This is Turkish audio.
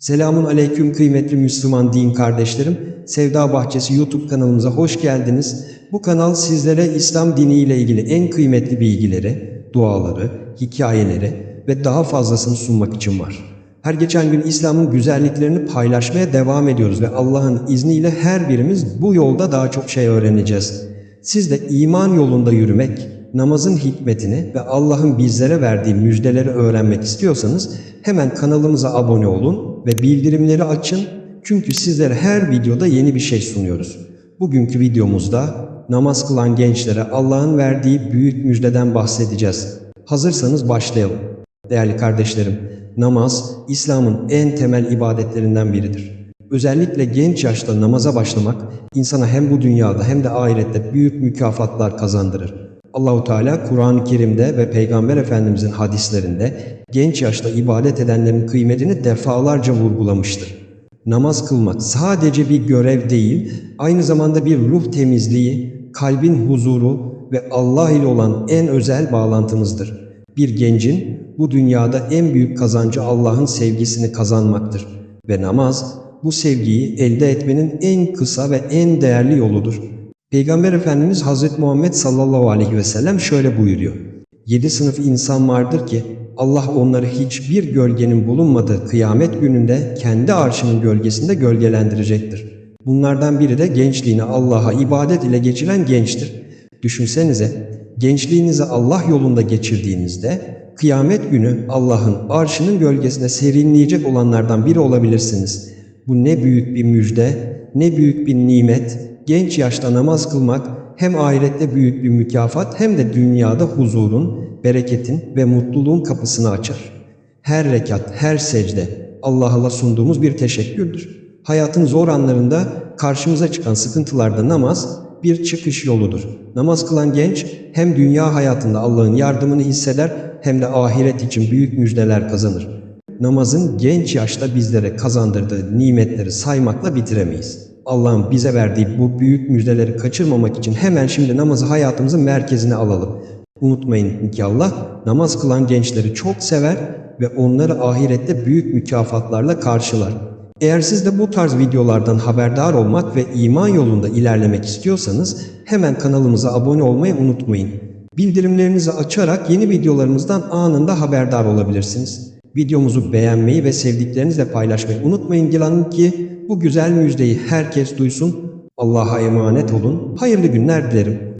Selamun aleyküm kıymetli Müslüman din kardeşlerim. Sevda Bahçesi YouTube kanalımıza hoş geldiniz. Bu kanal sizlere İslam dini ile ilgili en kıymetli bilgileri, duaları, hikayeleri ve daha fazlasını sunmak için var. Her geçen gün İslam'ın güzelliklerini paylaşmaya devam ediyoruz ve Allah'ın izniyle her birimiz bu yolda daha çok şey öğreneceğiz. Siz de iman yolunda yürümek, namazın hikmetini ve Allah'ın bizlere verdiği müjdeleri öğrenmek istiyorsanız hemen kanalımıza abone olun ve bildirimleri açın çünkü sizlere her videoda yeni bir şey sunuyoruz. Bugünkü videomuzda namaz kılan gençlere Allah'ın verdiği büyük müjdeden bahsedeceğiz. Hazırsanız başlayalım. Değerli kardeşlerim, namaz İslam'ın en temel ibadetlerinden biridir. Özellikle genç yaşta namaza başlamak insana hem bu dünyada hem de ahirette büyük mükafatlar kazandırır. Allahu Teala Kur'an-ı Kerim'de ve Peygamber Efendimizin hadislerinde genç yaşta ibadet edenlerin kıymetini defalarca vurgulamıştır. Namaz kılmak sadece bir görev değil, aynı zamanda bir ruh temizliği, kalbin huzuru ve Allah ile olan en özel bağlantımızdır. Bir gencin bu dünyada en büyük kazancı Allah'ın sevgisini kazanmaktır ve namaz bu sevgiyi elde etmenin en kısa ve en değerli yoludur. Peygamber Efendimiz Hazreti Muhammed sallallahu aleyhi ve sellem şöyle buyuruyor. Yedi sınıf insan vardır ki Allah onları hiçbir gölgenin bulunmadığı kıyamet gününde kendi arşının gölgesinde gölgelendirecektir. Bunlardan biri de gençliğini Allah'a ibadet ile geçiren gençtir. Düşünsenize gençliğinizi Allah yolunda geçirdiğinizde kıyamet günü Allah'ın arşının gölgesinde serinleyecek olanlardan biri olabilirsiniz. Bu ne büyük bir müjde, ne büyük bir nimet. Genç yaşta namaz kılmak hem ahirette büyük bir mükafat hem de dünyada huzurun, bereketin ve mutluluğun kapısını açar. Her rekat, her secde Allah'a sunduğumuz bir teşekkürdür. Hayatın zor anlarında karşımıza çıkan sıkıntılarda namaz bir çıkış yoludur. Namaz kılan genç hem dünya hayatında Allah'ın yardımını hisseder hem de ahiret için büyük müjdeler kazanır. Namazın genç yaşta bizlere kazandırdığı nimetleri saymakla bitiremeyiz. Allah'ın bize verdiği bu büyük müjdeleri kaçırmamak için hemen şimdi namazı hayatımızın merkezine alalım. Unutmayın ki Allah namaz kılan gençleri çok sever ve onları ahirette büyük mükafatlarla karşılar. Eğer siz de bu tarz videolardan haberdar olmak ve iman yolunda ilerlemek istiyorsanız hemen kanalımıza abone olmayı unutmayın. Bildirimlerinizi açarak yeni videolarımızdan anında haberdar olabilirsiniz. Videomuzu beğenmeyi ve sevdiklerinizle paylaşmayı unutmayın Dilan'ın ki bu güzel müjdeyi herkes duysun. Allah'a emanet olun. Hayırlı günler dilerim.